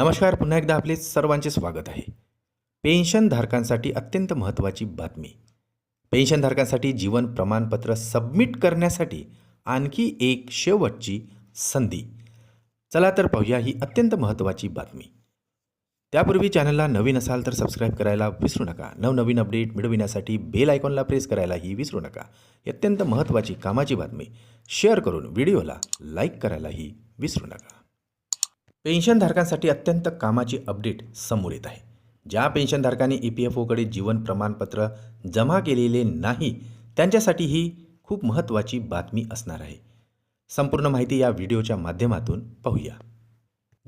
नमस्कार पुन्हा एकदा आपले सर्वांचे स्वागत आहे. पेन्शनधारकांसाठी अत्यंत महत्त्वाची बातमी. पेन्शनधारकांसाठी जीवन प्रमाणपत्र सबमिट करण्यासाठी आणखी एक शेवटची संधी. चला तर पाहूया ही अत्यंत महत्त्वाची बातमी. त्यापूर्वी चॅनलला नवीन असाल तर सबस्क्राईब करायला विसरू नका. नवनवीन अपडेट मिळविण्यासाठी बेल आयकॉनला प्रेस करायलाही विसरू नका. ही अत्यंत महत्त्वाची कामाची बातमी. शेअर करून व्हिडिओला लाईक करायलाही विसरू नका. पेन्शनधारकांसाठी अत्यंत कामाची अपडेट समोर येत आहे. ज्या पेन्शनधारकांनी ई पी एफ ओकडे जीवन प्रमाणपत्र जमा केलेले नाही त्यांच्यासाठी ही खूप महत्त्वाची बातमी असणार आहे. संपूर्ण माहिती या व्हिडिओच्या माध्यमातून पाहूया.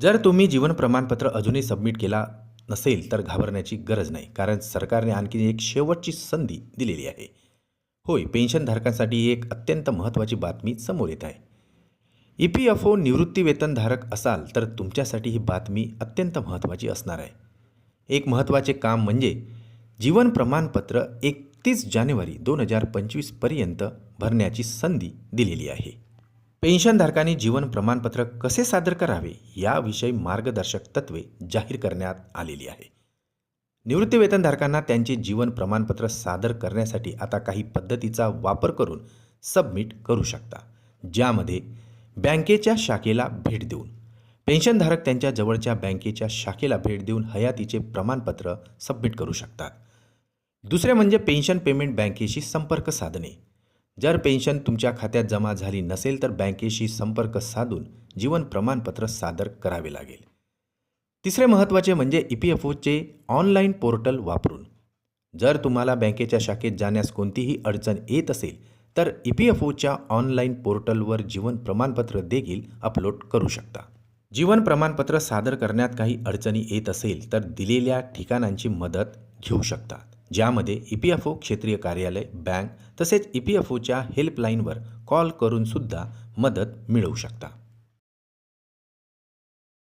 जर तुम्ही जीवन प्रमाणपत्र अजूनही सबमिट केला नसेल तर घाबरण्याची गरज नाही कारण सरकारने आणखी एक शेवटची संधी दिलेली आहे. होय पेन्शनधारकांसाठी एक अत्यंत महत्त्वाची बातमी समोर येत आहे. ई पी एफ ओ निवृत्तीवेतनधारक असाल तर तुमच्यासाठी ही बातमी अत्यंत महत्त्वाची असणार आहे. एक महत्त्वाचे काम म्हणजे जीवन प्रमाणपत्र एकतीस जानेवारी दोन हजार पंचवीसपर्यंत भरण्याची संधी दिलेली आहे. पेन्शनधारकांनी जीवन प्रमाणपत्र कसे सादर करावे याविषयी मार्गदर्शक तत्त्वे जाहीर करण्यात आलेली आहे. निवृत्तीवेतनधारकांना त्यांचे जीवन प्रमाणपत्र सादर करण्यासाठी आता काही पद्धतीचा वापर करून सबमिट करू शकता ज्यामध्ये बँकेच्या शाखेला भेट देऊन. पेन्शनधारक त्यांच्या जवळच्या बँकेच्या शाखेला भेट देऊन हयातीचे प्रमाणपत्र सबमिट करू शकतात. दुसरे म्हणजे पेन्शन पेमेंट बँकेशी संपर्क साधणे. जर पेन्शन तुमच्या खात्यात जमा झाली नसेल तर बँकेशी संपर्क साधून जीवन प्रमाणपत्र सादर करावे लागेल. तिसरे महत्त्वाचे म्हणजे ई पी एफ ओचे ऑनलाईन पोर्टल वापरून. जर तुम्हाला बँकेच्या शाखेत जाण्यास कोणतीही अडचण येत असेल तर ई पी एफ ओच्या ऑनलाईन पोर्टलवर जीवन प्रमाणपत्र देखील अपलोड करू शकता. जीवन प्रमाणपत्र सादर करण्यात काही अडचणी येत असेल तर दिलेल्या ठिकाणांची मदत घेऊ शकता ज्यामध्ये ई पी एफ ओ क्षेत्रीय कार्यालय बँक तसेच ई पी एफ ओच्या हेल्पलाईनवर कॉल करूनसुद्धा मदत मिळवू शकता.